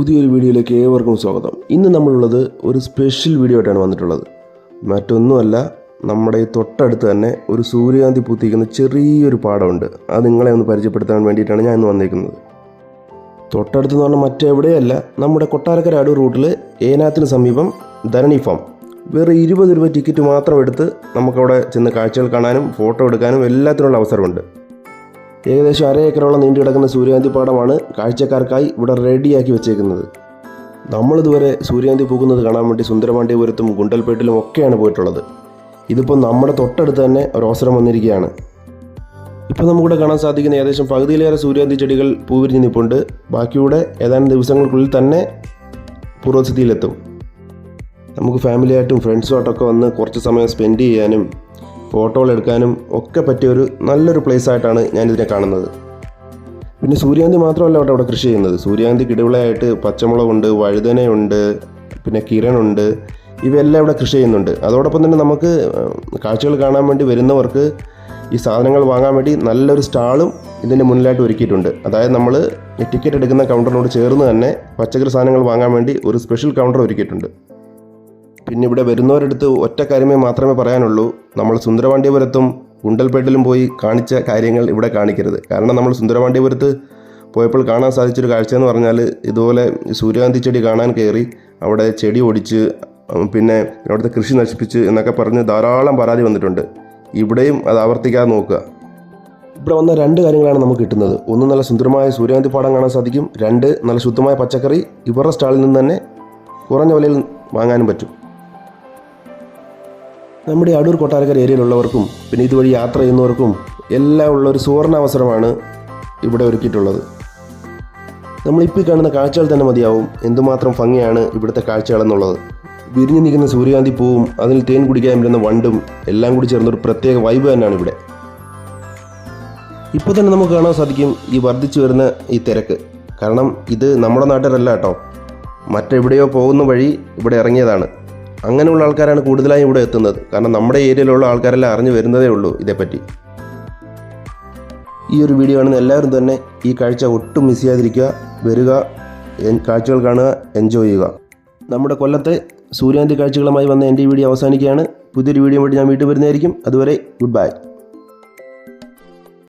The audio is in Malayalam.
പുതിയൊരു വീഡിയോയിലേക്ക് ഏവർക്കും സ്വാഗതം. ഇന്ന് നമ്മളുള്ളത് ഒരു സ്പെഷ്യൽ വീഡിയോ ആയിട്ടാണ് വന്നിട്ടുള്ളത്. മറ്റൊന്നുമല്ല നമ്മുടെ ഈ തൊട്ടടുത്ത് തന്നെ ഒരു സൂര്യകാന്തി പൂത്തിക്കുന്ന ചെറിയൊരു പാടമുണ്ട്. അത് നിങ്ങളെ ഒന്ന് പരിചയപ്പെടുത്താൻ വേണ്ടിയിട്ടാണ് ഞാൻ ഇന്ന് വന്നിരിക്കുന്നത്. തൊട്ടടുത്ത് എന്ന് പറഞ്ഞാൽ മറ്റെവിടെയല്ല നമ്മുടെ കൊട്ടാരക്കര അടൂർ റൂട്ടിൽ ഏനാത്തിന് സമീപം ധരണി ഫാം വെറും ഇരുപത് രൂപ ടിക്കറ്റ് മാത്രം എടുത്ത് നമുക്കവിടെ ചെന്ന് കാഴ്ചകൾ കാണാനും ഫോട്ടോ എടുക്കാനും എല്ലാത്തിനുള്ള അവസരമുണ്ട്. ഏകദേശം അര ഏക്കറോളം നീണ്ടു കിടക്കുന്ന സൂര്യകാന്തി പാടമാണ് കാഴ്ചക്കാർക്കായി ഇവിടെ റെഡിയാക്കി വെച്ചേക്കുന്നത്. നമ്മളിതുവരെ സൂര്യകാന്തി പൂക്കുന്നത് കാണാൻ വേണ്ടി സുന്ദരപാണ്ഡ്യപുരത്തും ഗുണ്ടൽപേട്ടിലും ഒക്കെയാണ് പോയിട്ടുള്ളത്. ഇതിപ്പോൾ നമ്മുടെ തൊട്ടടുത്ത് തന്നെ ഒരു അവസരം വന്നിരിക്കുകയാണ്. ഇപ്പോൾ നമുക്കിവിടെ കാണാൻ സാധിക്കുന്ന ഏകദേശം പകുതിയിലേറെ സൂര്യകാന്തി ചെടികൾ പൂവിരിഞ്ഞ് നിൽപ്പുണ്ട് ബാക്കിയുടെ ഏതാനും ദിവസങ്ങൾക്കുള്ളിൽ തന്നെ പൂർവസ്ഥിതിയിലെത്തും. നമുക്ക് ഫാമിലിയായിട്ടും ഫ്രണ്ട്സുമായിട്ടൊക്കെ വന്ന് കുറച്ച് സമയം സ്പെൻഡ് ചെയ്യാനും ഫോട്ടോകൾ എടുക്കാനും ഒക്കെ പറ്റിയ ഒരു നല്ലൊരു പ്ലേസ് ആയിട്ടാണ് ഞാനിതിനെ കാണുന്നത്. പിന്നെ സൂര്യകാന്തി മാത്രമല്ല അവിടെ അവിടെ കൃഷി ചെയ്യുന്നത്. സൂര്യകാന്തി കിടവിളയായിട്ട് പച്ചമുളകുണ്ട് വഴുതനയുണ്ട് പിന്നെ കിരണുണ്ട്. ഇവയെല്ലാം ഇവിടെ കൃഷി ചെയ്യുന്നുണ്ട്. അതോടൊപ്പം തന്നെ നമുക്ക് കാഴ്ചകൾ കാണാൻ വേണ്ടി വരുന്നവർക്ക് ഈ സാധനങ്ങൾ വാങ്ങാൻ വേണ്ടി നല്ലൊരു സ്റ്റാളും ഇതിന്റെ മുന്നിലായിട്ട് ഒരുക്കിയിട്ടുണ്ട്. അതായത് നമ്മൾ ടിക്കറ്റ് എടുക്കുന്ന കൗണ്ടറിനോട് ചേർന്ന് തന്നെ പച്ചക്കറി സാധനങ്ങൾ വാങ്ങാൻ വേണ്ടി ഒരു സ്പെഷ്യൽ കൗണ്ടർ ഒരുക്കിയിട്ടുണ്ട്. പിന്നെ ഇവിടെ വരുന്നവരടുത്ത് ഒറ്റ കാര്യമേ മാത്രമേ പറയാനുള്ളൂ. നമ്മൾ സുന്ദരവാണ്ടിപുരത്തും ഗുണ്ടൽപേട്ടിലും പോയി കാണിച്ച കാര്യങ്ങൾ ഇവിടെ കാണിക്കരുത്. കാരണം നമ്മൾ സുന്ദരവാണ്ടിപുരത്ത് പോയപ്പോൾ കാണാൻ സാധിച്ചൊരു കാഴ്ച എന്ന് പറഞ്ഞാൽ ഇതുപോലെ സൂര്യകാന്തി ചെടി കാണാൻ കയറി അവിടെ ചെടി ഒടിച്ച് പിന്നെ അവിടുത്തെ കൃഷി നശിപ്പിച്ച് എന്നൊക്കെ പറഞ്ഞ് ധാരാളം പരാതി വന്നിട്ടുണ്ട്. ഇവിടെയും അത് ആവർത്തിക്കാതെ നോക്കുക. ഇവിടെ വന്ന രണ്ട് കാര്യങ്ങളാണ് നമുക്ക് കിട്ടുന്നത്. ഒന്ന് നല്ല സുന്ദരമായ സൂര്യകാന്തി പാടം കാണാൻ സാധിക്കും. രണ്ട് നല്ല ശുദ്ധമായ പച്ചക്കറി ഇവരുടെ സ്റ്റാളിൽ നിന്ന് തന്നെ കുറഞ്ഞ വിലയിൽ വാങ്ങാനും പറ്റും. നമ്മുടെ അടൂർ കൊട്ടാരക്കര ഏരിയയിലുള്ളവർക്കും പിന്നെ ഇതുവഴി യാത്ര ചെയ്യുന്നവർക്കും എല്ലാം ഉള്ള ഒരു സുവർണ അവസരമാണ് ഇവിടെ ഒരുക്കിയിട്ടുള്ളത്. നമ്മളിപ്പോൾ കാണുന്ന കാഴ്ചകൾ തന്നെ മതിയാവും. എന്തുമാത്രം ഭംഗിയാണ് ഇവിടുത്തെ കാഴ്ചകളെന്നുള്ളത്. വിരിഞ്ഞു നിൽക്കുന്ന സൂര്യകാന്തി പൂവും അതിൽ തേൻ കുടിക്കാൻ വരുന്ന വണ്ടും എല്ലാം കൂടി ചേർന്നൊരു പ്രത്യേക വൈബ് തന്നെയാണ് ഇവിടെ. ഇപ്പോൾ തന്നെ നമുക്ക് കാണാൻ സാധിക്കും ഈ വർദ്ധിച്ചു വരുന്ന ഈ തിരക്ക്. കാരണം ഇത് നമ്മുടെ നാട്ടിലല്ല കേട്ടോ. മറ്റെവിടെയോ പോകുന്ന വഴി ഇവിടെ ഇറങ്ങിയതാണ്. അങ്ങനെയുള്ള ആൾക്കാരാണ് കൂടുതലായും ഇവിടെ എത്തുന്നത്. കാരണം നമ്മുടെ ഏരിയയിലുള്ള ആൾക്കാരെല്ലാം അറിഞ്ഞു വരുന്നതേ ഉള്ളൂ ഇതേപ്പറ്റി. ഈ ഒരു വീഡിയോ കാണുന്ന എല്ലാവരും തന്നെ ഈ കാഴ്ച ഒട്ടും മിസ് ചെയ്യാതിരിക്കുക. വരിക കാഴ്ചകൾ കാണുക എൻജോയ് ചെയ്യുക. നമ്മുടെ കൊല്ലത്തെ സൂര്യാന്തി കാഴ്ചകളുമായി വന്ന എന്റെ ഈ വീഡിയോ അവസാനിക്കുകയാണ്. പുതിയൊരു വീഡിയോ വേണ്ടി ഞാൻ വീട്ടിൽ വരുന്നതായിരിക്കും. അതുവരെ ഗുഡ് ബൈ